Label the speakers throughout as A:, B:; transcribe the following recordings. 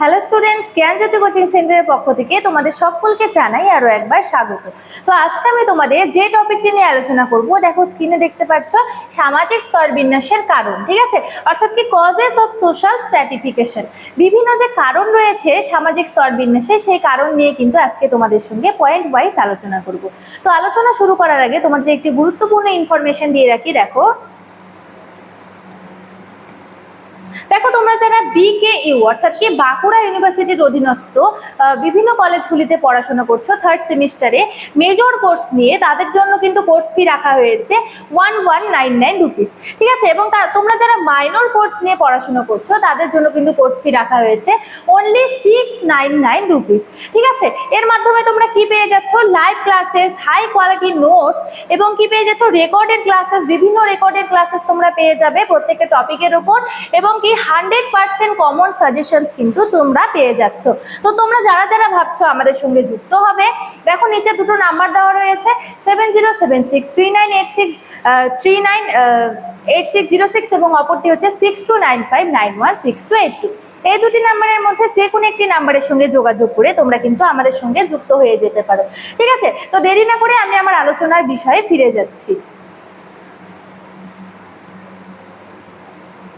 A: Hello students জ্ঞানজ্যোতি coaching সেন্টারের পক্ষ থেকে তোমাদের সকলকে জানাই আরও একবার স্বাগত। তো আজকে আমি তোমাদের যে টপিকটি নিয়ে আলোচনা করব, দেখো স্ক্রিনে দেখতে পাচ্ছ, সামাজিক স্তর বিন্যাসের কারণ, ঠিক আছে? অর্থাৎ কি কজেস অফ সোশ্যাল স্ট্র্যাটিফিকেশন বিভিন্ন যে কারণ রয়েছে সামাজিক স্তর বিন্যাসে, সেই কারণ নিয়ে কিন্তু আজকে তোমাদের সঙ্গে পয়েন্ট ওয়াইজ আলোচনা করব। তো আলোচনা শুরু করার আগে তোমাদের একটি গুরুত্বপূর্ণ ইনফরমেশন দিয়ে রাখি, দেখো। দেখো, তোমরা যারা বিকে ইউ অর্থাৎ কি বাঁকুড়া ইউনিভার্সিটির অধীনস্থ বিভিন্ন কলেজগুলিতে পড়াশোনা করছ থার্ড সেমিস্টারে মেজর কোর্স নিয়ে তাদের জন্য কিন্তু কোর্স ফি রাখা হয়েছে one one nine nine rupees ঠিক আছে? এবং তোমরা যারা মাইনর কোর্স নিয়ে পড়াশোনা করছ, তাদের জন্য কিন্তু কোর্স ফি রাখা হয়েছে অনলি নাইন নাইন রুপিস ঠিক আছে? এর মাধ্যমে তোমরা কি পেয়ে যাচ্ছ? Live classes high quality notes এবং কি পেয়ে যাচ্ছ? রেকর্ডেড ক্লাসেস বিভিন্ন রেকর্ডেড ক্লাসেস তোমরা পেয়ে যাবে প্রত্যেকটা টপিকের উপর এবং কি হান্ড্রেড পার্সেন্ট কমন সাজেশনস কিন্তু তোমরা পেয়ে যাচ্ছ। তো তোমরা যারা যারা ভাবছ আমাদের সঙ্গে যুক্ত হবে, দেখো নিচে দুটো নাম্বার দেওয়া রয়েছে। Seven zero seven six three nine eight six three nine eight six zero six এবং অপরটি হচ্ছে six two nine five nine one six two eight two এই দুটি নাম্বারের মধ্যে যে কোনো একটি নাম্বারের সঙ্গে যোগাযোগ করে তোমরা কিন্তু আমাদের সঙ্গে যুক্ত হয়ে যেতে পারো। ঠিক আছে? তো দেরি না করে আমি আমার আলোচনার বিষয়ে ফিরে যাচ্ছি।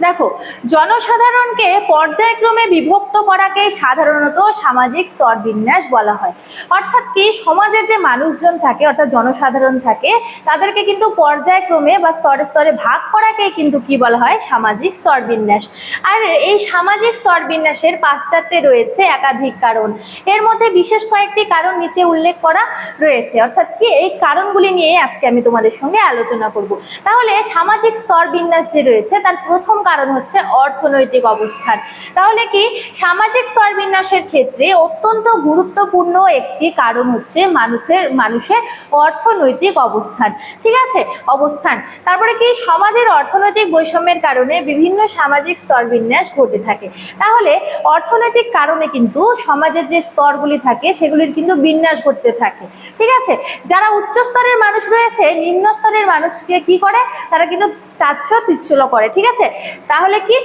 A: দেখো, জনসাধারণকে পর্যায়ক্রমে বিভক্ত করাকে সাধারণত সামাজিক স্তর বিন্যাস বলা হয়। অর্থাৎ কি? সমাজের যে মানুষজন থাকে, অর্থাৎ জনসাধারণ থাকে, তাদেরকে কিন্তু পর্যায়ক্রমে বা স্তরে স্তরে ভাগ করাকে কিন্তু কি বলা হয়? সামাজিক স্তর বিন্যাস আর এই সামাজিক স্তর বিন্যাসের পাশ্চাত্যে রয়েছে একাধিক কারণ। এর মধ্যে বিশেষ কয়েকটি কারণ নিচে উল্লেখ করা রয়েছে। অর্থাৎ কি? এই কারণগুলি নিয়ে আজকে আমি তোমাদের সঙ্গে আলোচনা করব। তাহলে সামাজিক স্তর বিন্যাস যে রয়েছে, তার প্রথম কারণ হচ্ছে অর্থনৈতিক অবস্থান। তাহলে কি সামাজিক স্তর বিন্যাসের ক্ষেত্রে অত্যন্ত গুরুত্বপূর্ণ একটি কারণ হচ্ছে মানুষের মানুষের অর্থনৈতিক অবস্থান। ঠিক আছে? অবস্থান। তারপরে কি সমাজের অর্থনৈতিক বৈষম্যের কারণে বিভিন্ন সামাজিক স্তর বিন্যাস ঘটে থাকে। তাহলে অর্থনৈতিক কারণে কিন্তু সমাজের যে স্তরগুলি থাকে, সেগুলির কিন্তু বিন্যাস ঘটতে থাকে। ঠিক আছে? যারা উচ্চ স্তরের মানুষ রয়েছে, নিম্ন স্তরের মানুষকে কি করে? তারা কিন্তু তাচ্ছ তিচ্ছল করে, ঠিক আছে? তাহলে কি?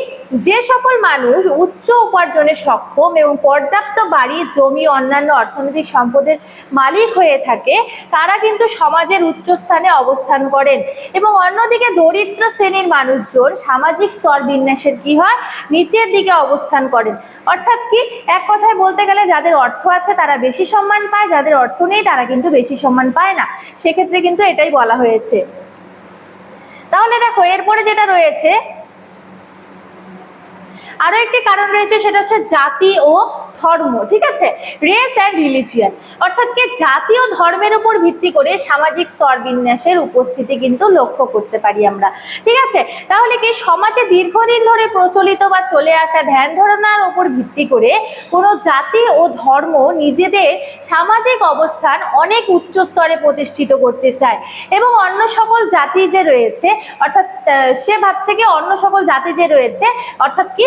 A: যে সকল মানুষ উচ্চ উপার্জনে সক্ষম এবং পর্যাপ্ত বাড়ি, জমি, অন্যান্য অর্থনৈতিক সম্পদের মালিক হয়ে থাকে, তারা কিন্তু সমাজের উচ্চ স্থানে অবস্থান করেন। এবং অন্যদিকে দরিদ্র শ্রেণির মানুষজন সামাজিক স্তর বিন্যাসের কি হয়? নিচের দিকে অবস্থান করেন। অর্থাৎ কি? এক কথায় বলতে গেলে যাদের অর্থ আছে তারা বেশি সম্মান পায়, যাদের অর্থ নেই তারা কিন্তু বেশি সম্মান পায় না। সেক্ষেত্রে কিন্তু এটাই বলা হয়েছে। তাহলে দেখো, এরপরে যেটা রয়েছে, আরও একটি কারণ রয়েছে, সেটা হচ্ছে জাতি ও ধর্ম, ঠিক আছে? রেস অ্যান্ড রিলিজিয়ান অর্থাৎ কি জাতি ও ধর্মের উপর ভিত্তি করে সামাজিক স্তর বিন্যাসের উপস্থিতি কিন্তু লক্ষ্য করতে পারি আমরা, ঠিক আছে? তাহলে কি সমাজে দীর্ঘদিন ধরে প্রচলিত বা চলে আসা ধ্যান ধারণার উপর ভিত্তি করে কোনো জাতি ও ধর্ম নিজেদের সামাজিক অবস্থান অনেক উচ্চ স্তরে প্রতিষ্ঠিত করতে চায় এবং অন্য সকল জাতি যে রয়েছে, অর্থাৎ সে ভাবছে কি অন্য সকল জাতি যে রয়েছে, অর্থাৎ কি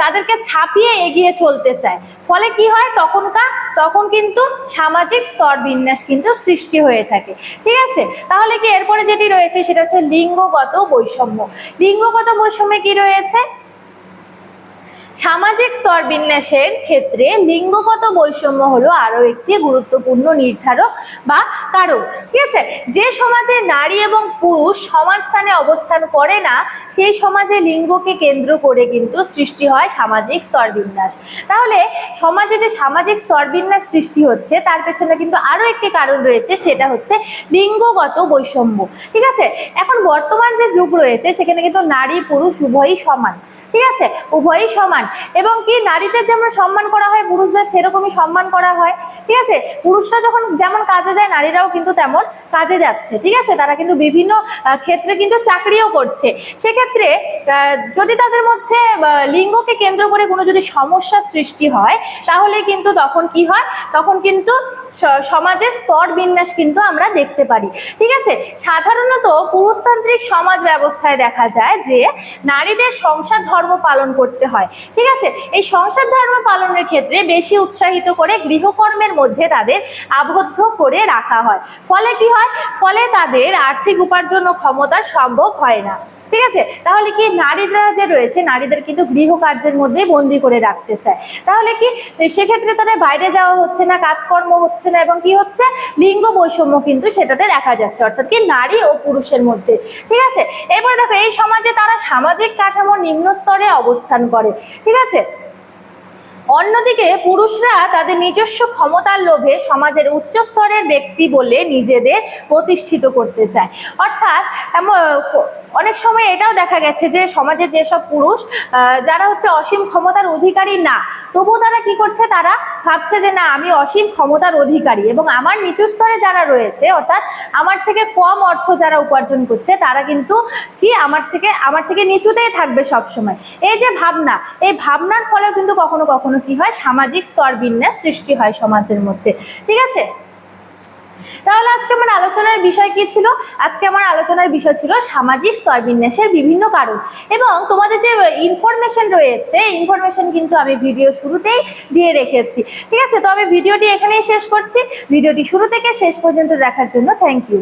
A: তাদেরকে ছাপিয়ে এগিয়ে চলতে চায়। ফলে কি হয়? তখনকার, তখন কিন্তু সামাজিক স্তর বিন্যাস কিন্তু সৃষ্টি হয়ে থাকে। ঠিক আছে? তাহলে কি এরপরে যেটি রয়েছে সেটা হচ্ছে লিঙ্গগত বৈষম্য। লিঙ্গগত বৈষম্যে কি রয়েছে? সামাজিক স্তর বিন্যাসের ক্ষেত্রে লিঙ্গগত বৈষম্য হলো আরও একটি গুরুত্বপূর্ণ নির্ধারক বা কারণ। ঠিক আছে? যে সমাজে নারী এবং পুরুষ সমান স্থানে অবস্থান করে না, সেই সমাজে লিঙ্গকে কেন্দ্র করে কিন্তু সৃষ্টি হয় সামাজিক স্তর বিন্যাস। তাহলে সমাজে যে সামাজিক স্তর বিন্যাস সৃষ্টি হচ্ছে, তার পেছনে কিন্তু আরও একটি কারণ রয়েছে, সেটা হচ্ছে লিঙ্গগত বৈষম্য। ঠিক আছে? এখন বর্তমান যে যুগ রয়েছে, সেখানে কিন্তু নারী, পুরুষ উভয়ই সমান। ঠিক আছে? উভয়ই সমান। এবং কি নারীদের যেমন সম্মান করা হয়, পুরুষদের সেরকমই সম্মান করা হয়, ঠিক আছে? পুরুষরা যখন যেমন কাজে যায়, নারীরাও কিন্তু তেমন কাজে যাচ্ছে, ঠিক আছে? তারা কিন্তু বিভিন্ন ক্ষেত্রে কিন্তু চাকরিও করছে। সেক্ষেত্রে যদি তাদের মধ্যে লিঙ্গকে কেন্দ্র করে কোনো যদি সমস্যা সৃষ্টি হয়, তাহলে কিন্তু তখন কি হয়? তখন কিন্তু সমাজের স্তর বিন্যাস কিন্তু আমরা দেখতে পারি, ঠিক আছে? সাধারণত পুরুষতান্ত্রিক সমাজ ব্যবস্থায় দেখা যায় যে, নারীদের সংসার ধর্ম পালন করতে হয় ঠিক আছে? এই সংসার ধর্ম পালনের ক্ষেত্রে বেশি উৎসাহিত করে গৃহকর্মের মধ্যে তাদের আবদ্ধ করে রাখা হয়। ফলে কি হয়? ফলে তাদের আর্থিক উপার্জন ও ক্ষমতা সম্ভব হয় না। ঠিক আছে? তাহলে কি নারীরা যে রয়েছে, নারীদের কিন্তু গৃহকার্যের মধ্যে বন্দি করে রাখতে চায়। তাহলে কি সেক্ষেত্রে তাদের বাইরে যাওয়া হচ্ছে না, কাজকর্ম হচ্ছে না এবং কি হচ্ছে? লিঙ্গ বৈষম্য কিন্তু সেটাতে দেখা যাচ্ছে। অর্থাৎ কি নারী ও পুরুষের মধ্যে। ঠিক আছে? এরপরে দেখো, এই সমাজে তারা সামাজিক কাঠামো নিম্ন স্তরে অবস্থান করে। ঠিক আছে? অন্যদিকে পুরুষরা তাদের নিজস্ব ক্ষমতার লোভে সমাজের উচ্চ স্তরের ব্যক্তি বলে নিজেদের প্রতিষ্ঠিত করতে চায়। অর্থাৎ অনেক সময় এটাও দেখা গেছে যে সমাজে যেসব পুরুষ যারা হচ্ছে অসীম ক্ষমতার অধিকারী না, তবুও তারা কি করছে? তারা ভাবছে যে না, আমি অসীম ক্ষমতার অধিকারী এবং আমার নিচু স্তরে যারা রয়েছে, অর্থাৎ আমার থেকে কম অর্থ যারা উপার্জন করছে, তারা কিন্তু কি আমার থেকে আমার থেকে নিচুতেই থাকবে সব সময় এই যে ভাবনা, এই ভাবনার ফলেও কিন্তু কখনো কখনো কি হয়, সামাজিক স্তর বিন্যাস সৃষ্টি হয় সমাজের মধ্যে। ঠিক আছে? তাহলে আজকে আমার আলোচনার বিষয় কি ছিল? আজকে আমার আলোচনার বিষয় ছিল সামাজিক স্তর বিন্যাসের বিভিন্ন কারণ। এবং তোমাদের যে ইনফরমেশন রয়েছে ইনফরমেশন কিন্তু আমি ভিডিও শুরুতেই দিয়ে রেখেছি। ঠিক আছে? তো আমি ভিডিওটি এখানেই শেষ করছি। ভিডিওটি শুরু থেকে শেষ পর্যন্ত দেখার জন্য থ্যাংক ইউ